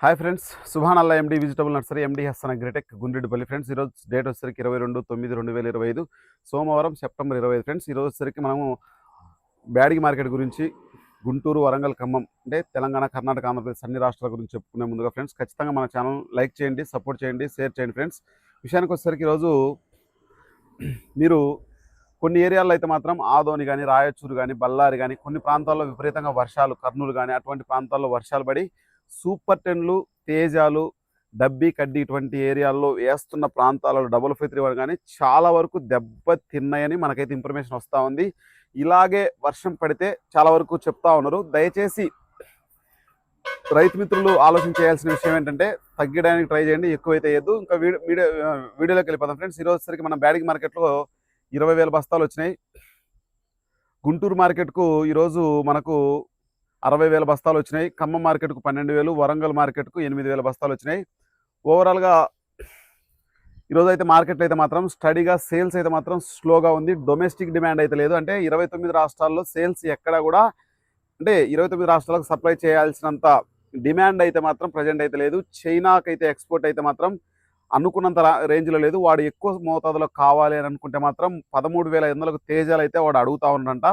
Hi friends Subhan MD vegetable nursery MD Hassan గ్రేటెక్ Gundreddipalli friends ఈరోజు date వచ్చేసరికి ఇరవై రెండు తొమ్మిది రెండు వేల ఇరవై ఐదు సోమవారం సెప్టెంబర్ ఇరవై ఐదు. ఫ్రెండ్స్ ఈరోజు వచ్చేసరికి మనము బ్యాడిగి మార్కెట్ గురించి గుంటూరు వరంగల్ ఖమ్మం అంటే తెలంగాణ కర్ణాటక ఆంధ్రప్రదేశ్ అన్ని రాష్ట్రాల గురించి చెప్పుకునే ముందుగా ఫ్రెండ్స్ ఖచ్చితంగా మన ఛానల్ లైక్ చేయండి సపోర్ట్ చేయండి షేర్ చేయండి ఫ్రెండ్స్. విషయానికి వచ్చేసరికి ఈరోజు మీరు కొన్ని ఏరియాల్లో అయితే మాత్రం ఆదోని కానీ రాయచూరు కానీ బళ్ళారి కానీ కొన్ని ప్రాంతాల్లో విపరీతంగా వర్షాలు కర్నూలు కానీ అటువంటి ప్రాంతాల్లో వర్షాలు పడి సూపర్ టెన్లు తేజాలు డబ్బీ కడ్డీ ఇటువంటి ఏరియాల్లో వేస్తున్న ప్రాంతాలలో డబుల్ ఫైవ్ త్రీ వన్ కానీ చాలా వరకు దెబ్బ తిన్నాయని మనకైతే ఇన్ఫర్మేషన్ వస్తూ ఉంది. ఇలాగే వర్షం పడితే చాలా వరకు చెప్తా ఉన్నారు. దయచేసి రైతు మిత్రులు ఆలోచన చేయాల్సిన విషయం ఏంటంటే తగ్గడానికి ట్రై చేయండి ఎక్కువైతే వేయద్దు ఇంకా వీడియో వీడియో వీడియోలోకి వెళ్ళిపోతాం ఫ్రెండ్స్. ఈరోజుసరికి సరికి మన మార్కెట్లో ఇరవై వేల బస్తాలు వచ్చినాయి. గుంటూరు మార్కెట్కు ఈరోజు మనకు అరవై వేల బస్తాలు వచ్చినాయి. ఖమ్మం మార్కెట్కు పన్నెండు వేలు వరంగల్ మార్కెట్కు ఎనిమిది వేల బస్తాలు వచ్చినాయి. ఓవరాల్గా ఈరోజు అయితే మార్కెట్లో అయితే మాత్రం స్టడీగా సేల్స్ అయితే మాత్రం స్లోగా ఉంది. డొమెస్టిక్ డిమాండ్ అయితే లేదు. అంటే ఇరవై తొమ్మిది రాష్ట్రాల్లో సేల్స్ ఎక్కడ కూడా అంటే ఇరవై తొమ్మిది రాష్ట్రాలకు సప్లై చేయాల్సినంత డిమాండ్ అయితే మాత్రం ప్రజెంట్ అయితే లేదు. చైనాకైతే ఎక్స్పోర్ట్ అయితే మాత్రం అనుకున్నంత రేంజ్లో లేదు. వాడు ఎక్కువ మోతాదులో కావాలి అని అనుకుంటే మాత్రం పదమూడు వేల ఐదు వందలకు తేజాలు అయితే వాడు అడుగుతా ఉన్నంట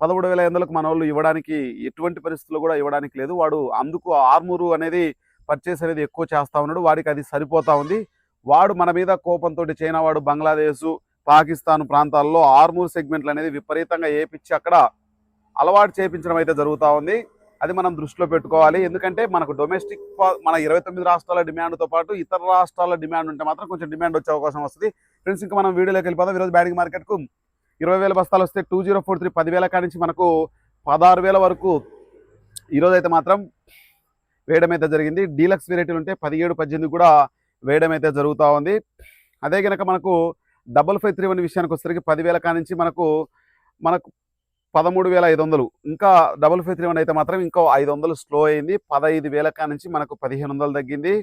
పదమూడు వేల ఐదు వందలకు మన వాళ్ళు ఇవ్వడానికి ఎటువంటి పరిస్థితులు కూడా ఇవ్వడానికి లేదు. వాడు అందుకు ఆర్మూరు అనేది పర్చేస్ అనేది ఎక్కువ చేస్తా ఉన్నాడు. వాడికి అది సరిపోతా ఉంది. వాడు మన మీద కోపంతో చైనా వాడు బంగ్లాదేశ్ పాకిస్తాన్ ప్రాంతాల్లో ఆర్మూర్ సెగ్మెంట్లు అనేది విపరీతంగా ఏపిచ్చి అక్కడ అలవాటు చేయించడం అయితే జరుగుతూ ఉంది. అది మనం దృష్టిలో పెట్టుకోవాలి. ఎందుకంటే మనకు డొమెస్టిక్ మన ఇరవై తొమ్మిది రాష్ట్రాల డిమాండ్తో పాటు ఇతర రాష్ట్రాల డిమాండ్ ఉంటే మాత్రం కొంచెం డిమాండ్ వచ్చే అవకాశం వస్తుంది. ఫ్రెండ్స్ ఇంకా మనం వీడియోలోకి వెళ్ళిపోదాం. ఈరోజు బ్యాడింగ్ మార్కెట్కు ఇరవై వేల బస్తాలు వస్తే టూ జీరో ఫోర్ త్రీ పదివేల కాడి నుంచి మనకు పదహారు వేల వరకు ఈరోజు అయితే మాత్రం వేయడం అయితే జరిగింది. డీలక్స్ వెరైటీలు ఉంటే పదిహేడు పద్దెనిమిది కూడా వేయడం అయితే జరుగుతూ ఉంది. అదే కనుక మనకు డబల్ ఫైవ్ త్రీ వన్ విషయానికి వచ్చేసరికి పదివేల కాడి నుంచి మనకు మనకు పదమూడు వేల ఐదు వందలు. ఇంకా డబల్ ఫైవ్ త్రీ వన్ అయితే మాత్రం ఇంకో ఐదు వందలు స్లో అయింది. పదహైదు వేల కాడి నుంచి మనకు పదిహేను వందలు తగ్గింది.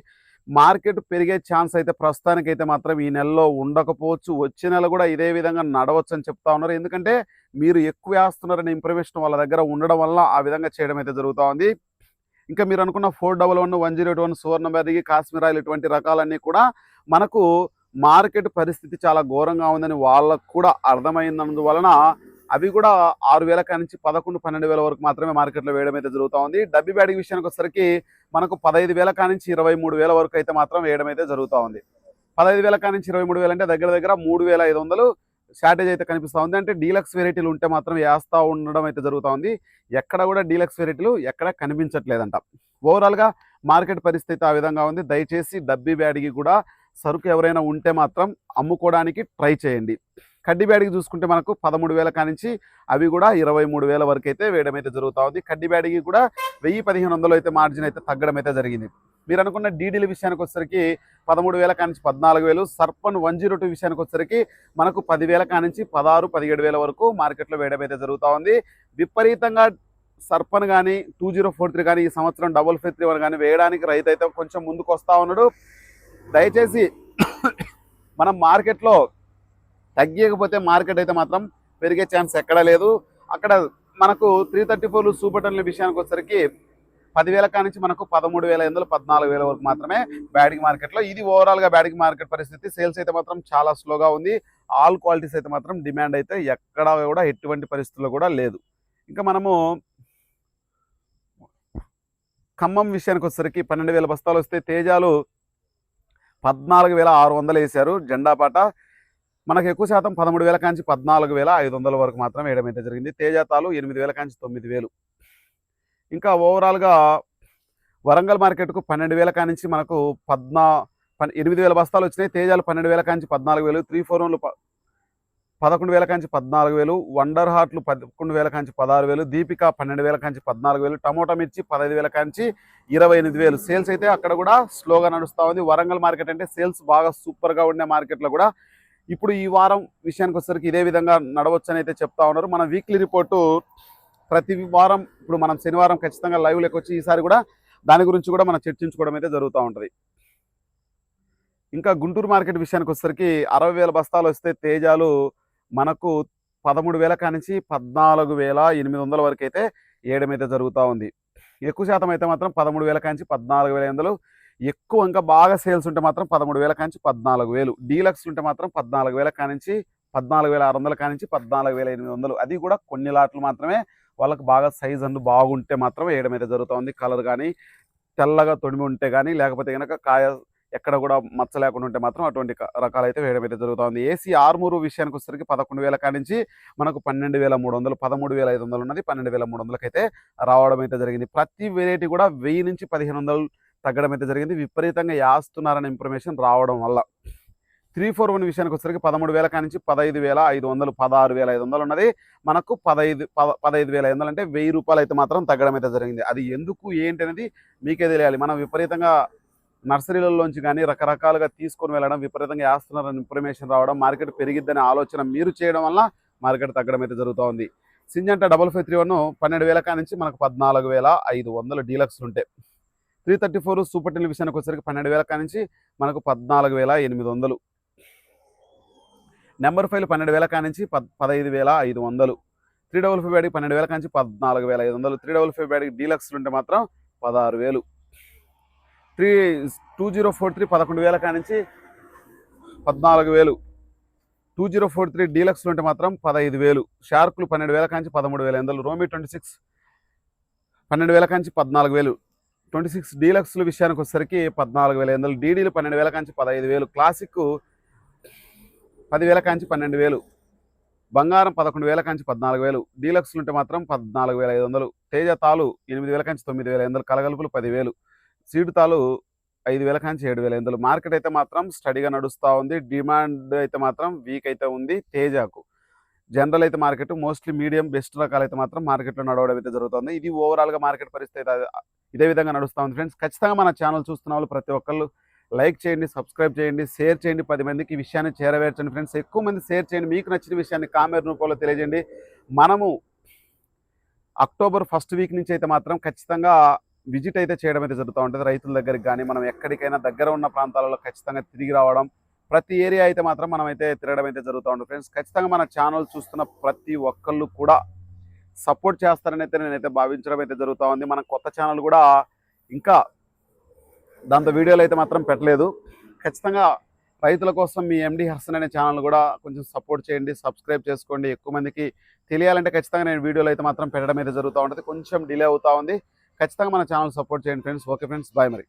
మార్కెట్ పెరిగే ఛాన్స్ అయితే ప్రస్తుతానికి అయితే మాత్రం ఈ నెలలో ఉండకపోవచ్చు. వచ్చే నెల కూడా ఇదే విధంగా నడవచ్చు అని చెప్తా ఉన్నారు. ఎందుకంటే మీరు ఎక్కువ వేస్తున్నారనే ఇన్ఫర్మేషన్ వాళ్ళ దగ్గర ఉండడం వల్ల ఆ విధంగా చేయడం అయితే జరుగుతూ ఉంది. ఇంకా మీరు అనుకున్న four double one one zero eight one Suvarna berry Kashmir oil ఇటువంటి రకాలన్నీ కూడా మనకు మార్కెట్ పరిస్థితి చాలా ఘోరంగా ఉందని వాళ్ళకు కూడా అర్థమైనందువలన అవి కూడా ఆరు వేల నుంచి పదకొండు పన్నెండు వేల వరకు మాత్రమే మార్కెట్లో వేయడం అయితే జరుగుతూ ఉంది. డబ్బి బ్యాటింగ్ విషయానికి వచ్చేసరికి మనకు పదహైదు వేల నుంచి ఇరవై మూడు వేల వరకు అయితే మాత్రం వేయడం అయితే జరుగుతూ ఉంది. పదహైదు వేల నుంచి ఇరవై మూడు వేలు అంటే దగ్గర దగ్గర మూడు వేల ఐదు వందలు షార్టేజ్ అయితే కనిపిస్తూ ఉంది. అంటే డీలక్స్ వెరైటీలు ఉంటే మాత్రం వేస్తూ ఉండడం అయితే జరుగుతూ ఉంది. ఎక్కడ కూడా డీలక్స్ వెరైటీలు ఎక్కడ కనిపించట్లేదంట. ఓవరాల్గా మార్కెట్ పరిస్థితి ఆ విధంగా ఉంది. దయచేసి డబ్బీ బ్యాడ్కి కూడా సరుకు ఎవరైనా ఉంటే మాత్రం అమ్ముకోవడానికి ట్రై చేయండి. కడ్డిబ్యాడికి చూసుకుంటే మనకు పదమూడు వేల కానించి అవి కూడా ఇరవై మూడు వేల వరకు అయితే వేయడం అయితే జరుగుతూ ఉంది. కడ్డిబ్యాడికి కూడా వెయ్యి పదిహేను వందలు అయితే మార్జిన్ అయితే తగ్గడం అయితే జరిగింది. మీరు అనుకున్న డీడీల విషయానికి వచ్చేసరికి పదమూడు వేల కానించి పద్నాలుగు వేలు సర్పన్ వన్ జీరో టూ విషయానికి వచ్చేసరికి మనకు పదివేల కానించి పదహారు పదిహేడు వేల వరకు మార్కెట్లో వేయడం అయితే జరుగుతూ ఉంది. విపరీతంగా సర్పన్ కానీ టూ జీరో ఫోర్ త్రీ కానీ ఈ సంవత్సరం డబుల్ ఫైవ్ త్రీ వన్ కానీ వేయడానికి రైతు అయితే కొంచెం ముందుకు వస్తూ ఉన్నాడు. దయచేసి మనం మార్కెట్లో తగ్గకపోతే మార్కెట్ అయితే మాత్రం పెరిగే ఛాన్స్ ఎక్కడా లేదు. అక్కడ మనకు త్రీ థర్టీ ఫోర్లు సూపర్ విషయానికి వచ్చేసరికి పదివేల కానించి మనకు పదమూడు వేల ఎనిమిది పద్నాలుగు వేల వరకు మాత్రమే బ్యాటింగ్ మార్కెట్లో ఇది ఓవరాల్గా బ్యాటింగ్ మార్కెట్ పరిస్థితి. సేల్స్ అయితే మాత్రం చాలా స్లోగా ఉంది. ఆల్ క్వాలిటీస్ అయితే మాత్రం డిమాండ్ అయితే ఎక్కడా కూడా ఎటువంటి పరిస్థితుల్లో కూడా లేదు. ఇంకా మనము ఖమ్మం విషయానికి వచ్చేసరికి పన్నెండు వేల బస్తాలు వస్తే తేజాలు పద్నాలుగు వేల ఆరు వందలు వేశారు. జెండా పాట మనకు ఎక్కువ శాతం పదమూడు వేల కాంచి పద్నాలుగు వేల ఐదు వందల వరకు మాత్రం వేయడం అయితే జరిగింది. తేజాతాలు ఎనిమిది వేల కాంచి తొమ్మిది వేలు. ఇంకా ఓవరాల్గా వరంగల్ మార్కెట్కు పన్నెండు వేల కానించి మనకు పద్నా ఎనిమిది వేల బస్తాలు వచ్చినాయి. తేజాలు పన్నెండు వేల కాంచి పద్నాలుగు వేలు. త్రీ ఫోర్ వన్లు పదకొండు వేల కాంచి పద్నాలుగు వేలు. వండర్ హార్ట్లు పదకొండు వేల కాంచి పదహారు వేలు. దీపిక పన్నెండు వేల కాంచి పద్నాలుగు వేలు. టమోటా మిర్చి పదహైదు వేల కాంచి ఇరవై ఎనిమిది వేలు. సేల్స్ అయితే అక్కడ కూడా స్లోగా నడుస్తూ ఉంది. వరంగల్ మార్కెట్ అంటే సేల్స్ బాగా సూపర్గా ఉండే మార్కెట్లో కూడా ఇప్పుడు ఈ వారం విషయానికి వచ్చేసరికి ఇదే విధంగా నడవచ్చని అయితే చెప్తా ఉన్నారు. మన వీక్లీ రిపోర్టు ప్రతి వారం ఇప్పుడు మనం శనివారం ఖచ్చితంగా లైవ్ లెక్క వచ్చి ఈసారి కూడా దాని గురించి కూడా మనం చర్చించుకోవడం అయితే జరుగుతూ ఉంటుంది. ఇంకా గుంటూరు మార్కెట్ విషయానికి వచ్చేసరికి అరవై వేల బస్తాలు వస్తే తేజాలు మనకు పదమూడు వేల కానించి పద్నాలుగు వేల ఎనిమిది వందల వరకు అయితే వేయడం అయితే జరుగుతూ ఉంది. ఎక్కువ శాతం అయితే మాత్రం పదమూడు వేల కానించి పద్నాలుగు వేల ఎనిమిది వందలు ఎక్కువ ఇంకా బాగా సేల్స్ ఉంటే మాత్రం పదమూడు వేల కానించి పద్నాలుగు వేలు. డీలక్స్ ఉంటే మాత్రం పద్నాలుగు వేల కానించి పద్నాలుగు వేల ఆరు వందల కానించి పద్నాలుగు వేల ఎనిమిది వందలు. అది కూడా కొన్ని లాట్లు మాత్రమే వాళ్ళకి బాగా సైజ్ అందు బాగుంటే మాత్రం వేయడం అయితే జరుగుతుంది కలర్ కానీ తెల్లగా తొడిమి ఉంటే కానీ లేకపోతే కనుక కాయ ఎక్కడ కూడా మచ్చ లేకుండా ఉంటే మాత్రం అటువంటి రకాలైతే వేయడం అయితే జరుగుతుంది ఏసీ ఆర్మూరు విషయానికి వచ్చేసరికి పదకొండు వేల కానించి మనకు పన్నెండు వేల మూడు వందలు పదమూడు వేల ఐదు వందలు ఉన్నది. పన్నెండు వేల మూడు వందలకైతే రావడం అయితే జరిగింది. ప్రతి వెరైటీ కూడా వెయ్యి నుంచి పదిహేను వందలు తగ్గడం అయితే జరిగింది. విపరీతంగా యాస్తున్నారనే ఇన్ఫర్మేషన్ రావడం వల్ల. త్రీ ఫోర్ వన్ విషయానికి వచ్చేసరికి పదమూడు వేల కానించి పదహైదు వేల ఐదు వందలు పదహారు వేల ఐదు వందలు ఉన్నది. మనకు పదహైదు పద పదహైదు వేల ఐదు వందలు అంటే వెయ్యి రూపాయలు అయితే మాత్రం తగ్గడం అయితే జరిగింది. అది ఎందుకు ఏంటి అనేది మీకే తెలియాలి. మనం విపరీతంగా నర్సరీలలోంచి కానీ రకరకాలుగా తీసుకొని వెళ్ళడం విపరీతంగా వేస్తున్నారని ఇన్ఫర్మేషన్ రావడం మార్కెట్ పెరిగిద్దనే ఆలోచన మీరు చేయడం వల్ల మార్కెట్ తగ్గడం అయితే జరుగుతూ ఉంది. Syngenta double five three one పన్నెండు వేల కానించి మనకు పద్నాలుగు వేల ఐదు వందలు డీలక్స్ ఉంటాయి త్రీ థర్టీ ఫోర్ సూపర్ టెలివిజన్కి విషయానికి వచ్చేసరికి పన్నెండు వేల కానించి మనకు పద్నాలుగు వేల ఎనిమిది వందలు. నెంబర్ ఫైవ్ పన్నెండు వేల కానించి పద్ పదహైదు వేల ఐదు వందలు. త్రీ డబుల్ ఫైవ్ బ్యాడ్కి పన్నెండు వేల కానించి పద్నాలుగు వేల ఐదు వందలు. త్రీ డబుల్ ఫైవ్ బ్యాడ్కి డీలక్స్ ఉంటే మాత్రం పదహారు వేలు. Three two zero four three పదకొండు వేల కానించి పద్నాలుగు వేలు. టూ జీరో ఫోర్ త్రీ డీలక్స్లు ఉంటే మాత్రం పదహైదు వేలు. షార్కులు పన్నెండు వేల కాంచి పదమూడు వేల వందలు. రోమి ట్వంటీ సిక్స్ పన్నెండు వేల కాంచి పద్నాలుగు వేలు. ట్వంటీ సిక్స్ డీలక్స్ల విషయానికి వచ్చేసరికి పద్నాలుగు వేల వందలు డీడీలు పన్నెండు వేల కాంచి పదహైదు వేలు క్లాసిక్ పదివేల కాంచి పన్నెండు వేలు బంగారం పదకొండు వేల కాంచి పద్నాలుగు వేలు డీలక్స్లు ఉంటే మాత్రం పద్నాలుగు వేల ఐదు వందలు తేజ తాలు ఎనిమిది వేల కాంచి తొమ్మిది వేల ఐదు వందలు కలగలుపులు పదివేలు సీడు తాలు ఐదు వేల కాంచి ఏడు వేల ఐదు వందలు. మార్కెట్ అయితే మాత్రం స్టడీగా నడుస్తూ ఉంది డిమాండ్ అయితే మాత్రం వీక్ అయితే ఉంది తేజాకు. జనరల్ అయితే మార్కెట్ మోస్ట్లీ మీడియం బెస్ట్ రకాలు అయితే మాత్రం మార్కెట్లో నడవడం అయితే జరుగుతుంది. ఇది ఓవరాల్గా మార్కెట్ పరిస్థితి అయితే ఇదే విధంగా నడుస్తూ ఉంది ఫ్రెండ్స్. ఖచ్చితంగా మన ఛానల్ చూస్తున్న వాళ్ళు ప్రతి ఒక్కళ్ళు లైక్ చేయండి సబ్స్క్రైబ్ చేయండి షేర్ చేయండి. పది మందికి ఈ విషయాన్ని చేరవేర్చండి ఫ్రెండ్స్. ఎక్కువ మంది షేర్ చేయండి. మీకు నచ్చిన విషయాన్ని కామెంట్ రూపంలో తెలియజేయండి. మనము అక్టోబర్ ఫస్ట్ వీక్ నుంచి అయితే మాత్రం ఖచ్చితంగా విజిట్ అయితే చేయడం అయితే జరుగుతూ ఉంటుంది. రైతుల దగ్గరికి కానీ మనం ఎక్కడికైనా దగ్గర ఉన్న ప్రాంతాలలో ఖచ్చితంగా తిరిగి రావడం ప్రతి ఏరియా అయితే మాత్రం మనం అయితే తిరగడం అయితే జరుగుతూ ఉంటుంది ఫ్రెండ్స్ ఖచ్చితంగా మన ఛానల్ చూస్తున్న ప్రతి ఒక్కళ్ళు కూడా సపోర్ట్ చేస్తారని అయితే నేనైతే భావించడం అయితే జరుగుతూ ఉంది. మన కొత్త ఛానల్ కూడా ఇంకా దాంతో వీడియోలు అయితే మాత్రం పెట్టలేదు. ఖచ్చితంగా రైతుల కోసం మీ ఎండి హర్సన్ అనే ఛానల్ కూడా కొంచెం సపోర్ట్ చేయండి సబ్స్క్రైబ్ చేసుకోండి. ఎక్కువ మందికి తెలియాలంటే ఖచ్చితంగా నేను వీడియోలు అయితే మాత్రం పెట్టడం అయితే జరుగుతూ ఉంటుంది. కొంచెం డిలే అవుతూ ఉంది. ఖచ్చితంగా మన ఛానల్ సపోర్ట్ చేయండి ఫ్రెండ్స్ ఓకే ఫ్రెండ్స్ బాయ్ మరి.